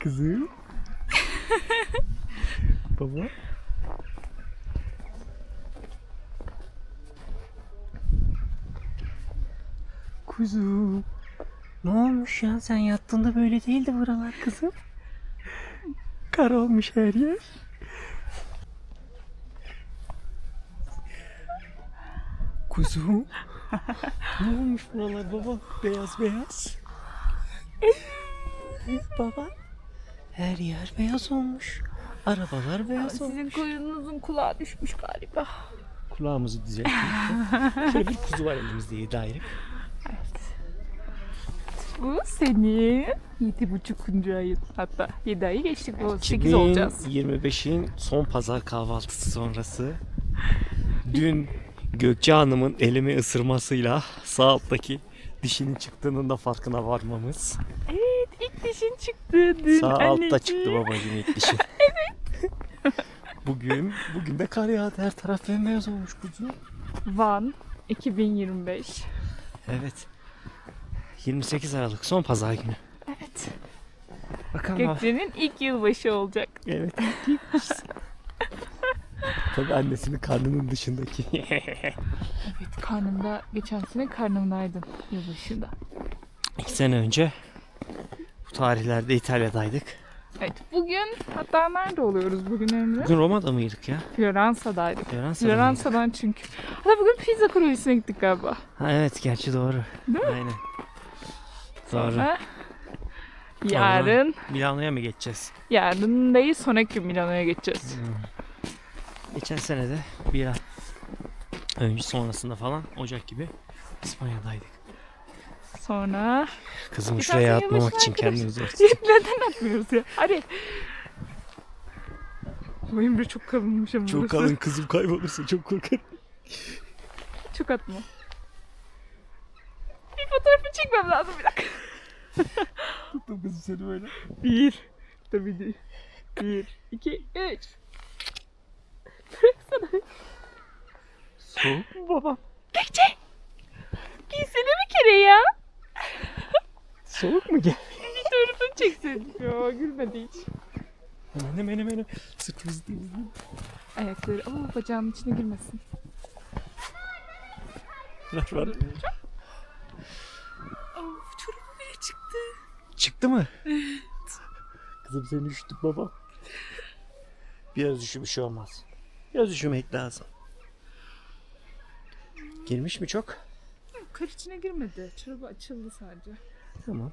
Kızım. Baba. Kuzum. Ne olmuş ya? Sen yattığında böyle değildi buralar kızım. Kar olmuş her yer. Kuzum. ne olmuş buralar baba? Beyaz beyaz. baba. Her yer beyaz olmuş. Arabalar beyaz olmuş. Sizin koyununuzun kulağı düşmüş galiba. Kulağımızı düzelttik. Şöyle bir kuzu var elimizde yedi aylık. Bu senin yedi buçukuncu ayın. Hatta yedi ayı geçtik. Bu sekiz olacağız. 2025'in son pazar kahvaltısı sonrası. Dün Gökçe Hanım'ın elimi ısırmasıyla sağ alttaki dişinin çıktığının da farkına varmamız. Evet dişin çıktı dün Sağ altta anneciğim. çıktı babacığım ilk dişi. bugün, bugün de kar yağdı her taraf bembeyaz olmuş kuzu. Van 2025. Evet. 28 Aralık son pazar günü. Evet. Bakalım. Gökçe'nin ilk yılbaşı olacak. Evet. Tabii annesinin karnının dışındaki. Evet karnımda geçen sene karnımdaydın yılbaşında. İki sene önce tarihlerde İtalya'daydık. Evet bugün hatta nerede oluyoruz bugün Emre? Bugün Roma'da mıydık ya? Floransa'daydık. Floransa'da? Floransa'dan çünkü. Hatta bugün pizza kuryesine gittik galiba. Ha evet gerçi doğru. Değil mi? Aynen. Doğru. Sonra yarın, Milano'ya mı geçeceğiz? yarın değil sonraki gün Milano'ya geçeceğiz. Geçen sene de bir ay önce sonrasında falan Ocak gibi İspanya'daydık. Sonra Kızım Bir şuraya atmamak için arkadaş- kendimizi örtük. neden atmıyoruz ya? Hadi. Bu Emre çok kalınmış ama Çok burası. kalın kızım kaybolursa çok korkarım. Çok atma. Bir fotoğrafı çekmem lazım bir dakika. Tuttum kızım seni böyle. Bir. Tabii değil. Bir, iki, üç. Bıraksana. Soğuk. Babam. Gökçe. Giysene bir kere ya. Soğuk mu gel? Bir fotoğrafını çeksin. Ya gülmedi hiç. Hemen hemen hemen. Sırtımızı temizleyelim. Ayakları ama bacağının içine girmesin. Ver ver. Of çorabı bile çıktı. Çıktı mı? Kızım seni üşüttük baba. Biraz üşü bir şey olmaz. Biraz üşümek lazım. Girmiş mi çok? Kar içine girmedi. Çorabı açıldı sadece. Tamam.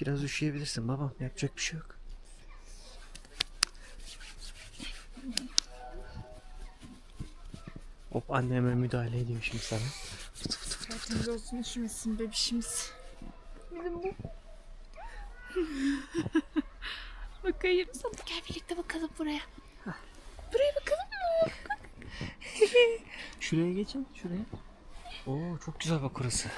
Biraz üşüyebilirsin babam. Yapacak bir şey yok. Hop anneme müdahale ediyor şimdi sana. Fıtı fıtı fıtı. Yardımcı olsun üşümesin bebişimiz. Bizim bu. Bakayım. Sana gel birlikte bakalım buraya. Buraya bakalım mı? Şuraya geçin, şuraya. Oo çok güzel bak orası.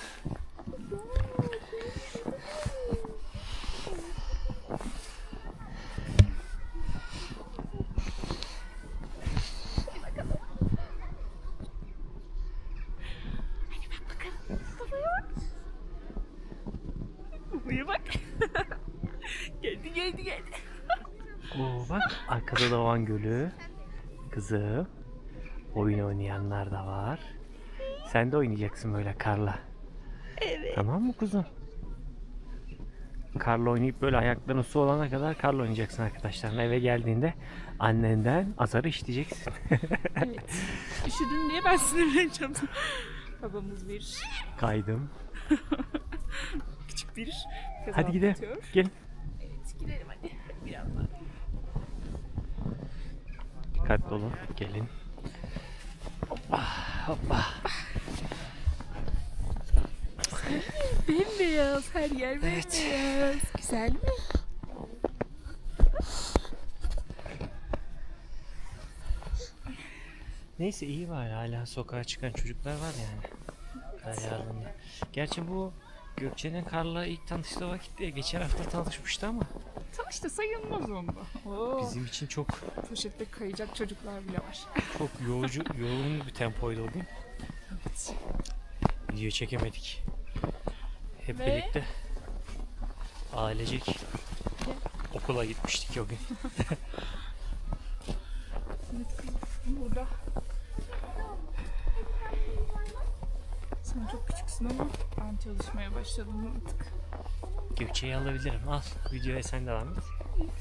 Buraya bak. geldi geldi geldi. Oo bak arkada da Van Gölü. Kızım. Oyun oynayanlar da var. Sen de oynayacaksın böyle karla. Evet. Tamam mı kuzum? Karla oynayıp böyle ayakların su olana kadar karla oynayacaksın arkadaşlarına. Eve geldiğinde annenden azarı işleyeceksin. evet. Üşüdün diye ben sinirleneceğim. Babamız bir Kaydım. küçük bir kaza Hadi gidelim. atlatıyor. Gelin. Evet gidelim hadi. Biraz daha. Dikkatli olun. Gelin. Hoppa hoppa. Bembeyaz her yer Evet. bembeyaz. Güzel mi? Neyse iyi var hala sokağa çıkan çocuklar var yani. Kar yağdığında. Gerçi bu Gökçe'nin Kar'la ilk tanıştığı vakit diye geçen hafta tanışmıştı ama Tanıştı sayılmaz onda. Oo. bizim için çok Poşette kayacak çocuklar bile var. çok yorucu, yoğun bir tempoydu o gün. Evet. Video çekemedik. Hep Ve- birlikte. Ailecek okula gitmiştik o gün. Burada. Sen çok küçüksün ama ben çalışmaya başladım artık. Gökçe'yi alabilirim. Al videoya sen devam et.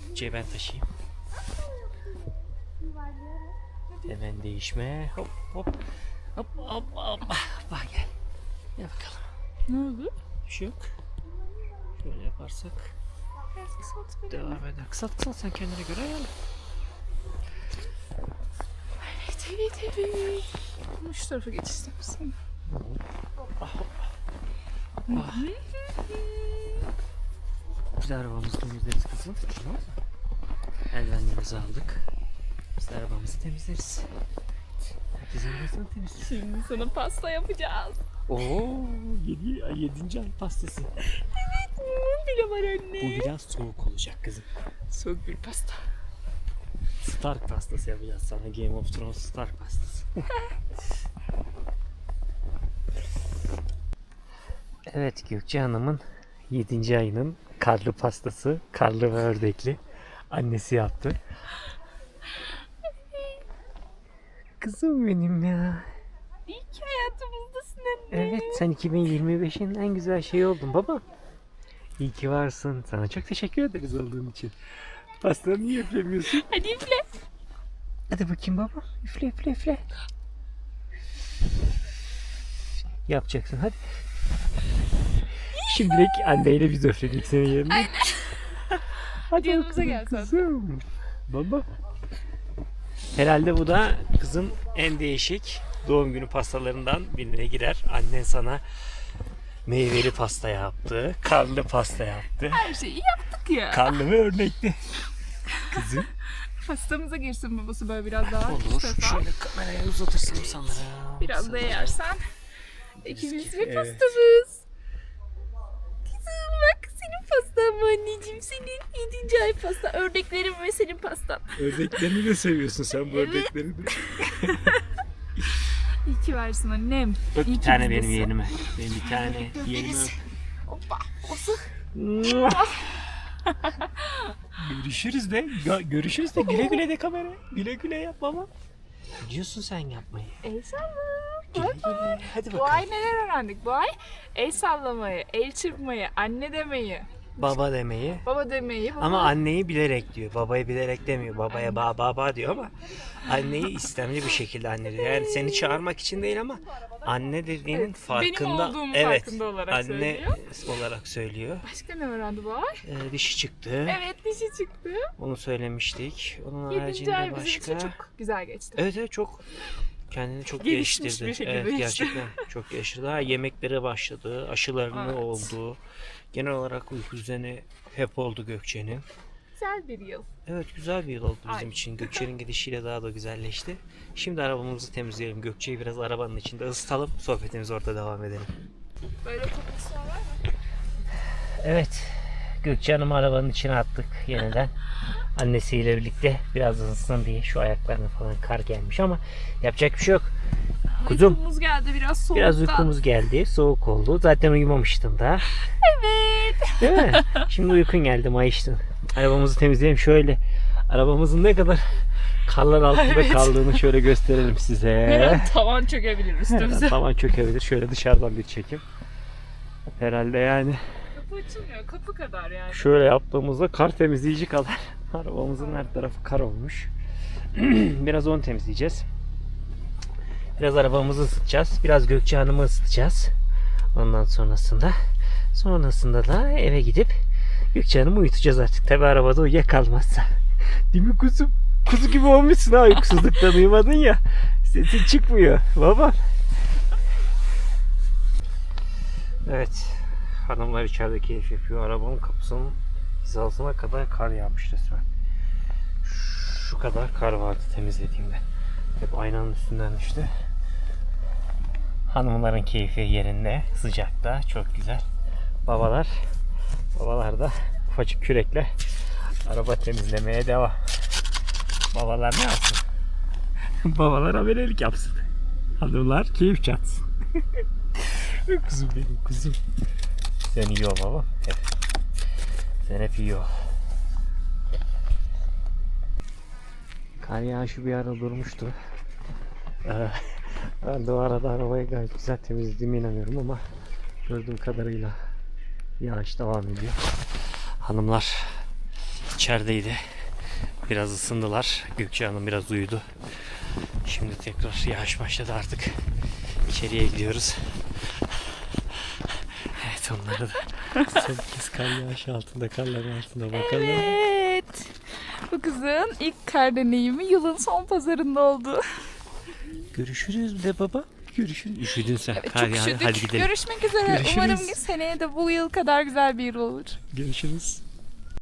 Gökçe'yi ben taşıyayım. Hemen değişme. Hop hop. Hop hop hop. Bak gel. Gel bakalım. Ne oldu? Bir şey yok. Şöyle yaparsak devam eder. Kısalt kısalt sen kendine göre ayarla. Evet evet. Ama şu tarafa geç istersen. Biz de arabamızı temizleriz kızım. Eldivenlerimizi aldık. Biz de arabamızı temizleriz. Şimdi sana pasta yapacağız. Oo, 7. 7. ay pastası. Hmm, bile var Bu anne. biraz soğuk olacak kızım. Soğuk bir pasta. Stark pastası yapacağız sana. Game of Thrones Stark pastası. evet Gökçe Hanım'ın 7. ayının karlı pastası. Karlı ve ördekli. Annesi yaptı. Kızım benim ya. İyi ki hayatımızdasın anne. Evet sen 2025'in en güzel şeyi oldun baba. İyi ki varsın. Sana çok teşekkür ederiz olduğun için. Pastanı niye üflemiyorsun? Hadi üfle. Hadi bakayım baba. Üfle üfle üfle. Yapacaksın hadi. Şimdilik anneyle biz üfledik senin yerine. hadi Yanımıza bakalım gel sen. kızım. Baba. Herhalde bu da kızın en değişik doğum günü pastalarından birine girer. Annen sana meyveli pasta yaptı, karlı pasta yaptı. Her şeyi yaptık ya. Karlı ve örnekli. Kızım. Pastamıza girsin babası böyle biraz daha. Olur. Şu tarafa. Şöyle kameraya uzatırsam sanırım. Biraz da yersen. İkimiz bir Evet. pastamız. Mı anneciğim senin 7. ay pasta. Ördeklerim ve senin pastan. Ördeklerini de seviyorsun sen bu Evet. ördekleri de. İyi ki versin annem. Öp bir tane benim yeğenime. Benim bir tane yeğenime Öperiz. Hoppa. Öp. görüşürüz de. Gö- görüşürüz de. Güle güle de kamera. Güle güle yap baba. Diyorsun sen yapmayı. El salla. Güle güle. Hadi Bu bakalım. ay neler öğrendik? Bu ay el sallamayı, el çırpmayı, anne demeyi, Baba demeyi. baba demeyi. Baba... Ama anneyi bilerek diyor. Babayı bilerek demiyor. Babaya ba baba diyor ama anneyi istemli bir şekilde anne diyor. Yani seni çağırmak için değil ama anne dediğinin Evet, benim farkında. olduğumu evet. farkında olarak anne söylüyor. olarak söylüyor. Başka ne öğrendi ay? Ee, dişi çıktı. Evet dişi çıktı. Onu söylemiştik. Onun 7. haricinde ay bizim başka. için çok güzel geçti. Evet evet çok kendini çok Gelişmiş geliştirdi. evet gerçekten çok geliştirdi. Ha, yemeklere başladı, aşılarını Evet. oldu. Genel olarak uyku düzeni hep oldu Gökçe'nin. Güzel bir yıl. Evet güzel bir yıl oldu bizim Ay. için. Gökçe'nin gidişiyle daha da güzelleşti. Şimdi arabamızı temizleyelim. Gökçe'yi biraz arabanın içinde ısıtalım. Sohbetimize orada devam edelim. Böyle kokusu var mı? Evet. Gökçe Hanım'ı arabanın içine attık yeniden. Annesiyle birlikte biraz ısınsın diye şu ayaklarına falan kar gelmiş ama yapacak bir şey yok. Kuzum Uykumuz geldi biraz soğukta. biraz uykumuz geldi. Soğuk oldu. Zaten uyumamıştın da. Evet. Değil mi? Şimdi uykun geldi mayıştın. Arabamızı temizleyelim şöyle. Arabamızın ne kadar karlar altında Evet. kaldığını şöyle gösterelim size. Her tavan çökebilir üstümüze. Tamam çökebilir. Şöyle dışarıdan bir çekim. Herhalde yani Kapı açılmıyor. Kapı kadar yani. şöyle yaptığımızda kar temizleyici kadar arabamızın her tarafı kar olmuş. Biraz onu temizleyeceğiz. Biraz arabamızı ısıtacağız. Biraz Gökçe Hanım'ı ısıtacağız. Ondan sonrasında sonrasında da eve gidip Gökçe Hanım'ı uyutacağız artık. Tabi arabada uyuyakalmazsa. Değil mi kuzum? Kuzu gibi olmuşsun ha uykusuzluktan uyumadın ya. Sesin çıkmıyor. Baba. Evet. Hanımlar içeride keyif yapıyor. Arabanın kapısının hizasına kadar kar yağmış resmen. Şu kadar kar vardı temizlediğimde. Hep aynanın üstünden düştü. Hanımların keyfi yerinde. Sıcakta. Çok güzel. Babalar babalar da ufacık kürekle araba temizlemeye devam. Babalar ne yapsın? Babalar amelelik yapsın. Hanımlar keyif çatsın. kuzum benim kuzum. Sen iyi ol baba. Evet. Bizden hep iyi o. Kar yağışı bir ara durmuştu. Ee, ben de o arada arabayı gayet güzel temizlediğime inanıyorum ama gördüğüm kadarıyla yağış devam ediyor. Hanımlar içerideydi. Biraz ısındılar. Gökçe Hanım biraz uyudu. Şimdi tekrar yağış başladı artık. İçeriye gidiyoruz. Evet onları da son kez kar yağışı altında, karların altında bakalım. Evet. Bu kızın ilk kar deneyimi yılın son pazarında oldu. Görüşürüz de baba. Görüşürüz. Üşüdün sen. Evet, çok yağdı. üşüdük. Hadi gidelim. Görüşmek üzere. Görüşürüz. Umarım ki seneye de bu yıl kadar güzel bir yıl olur. Görüşürüz.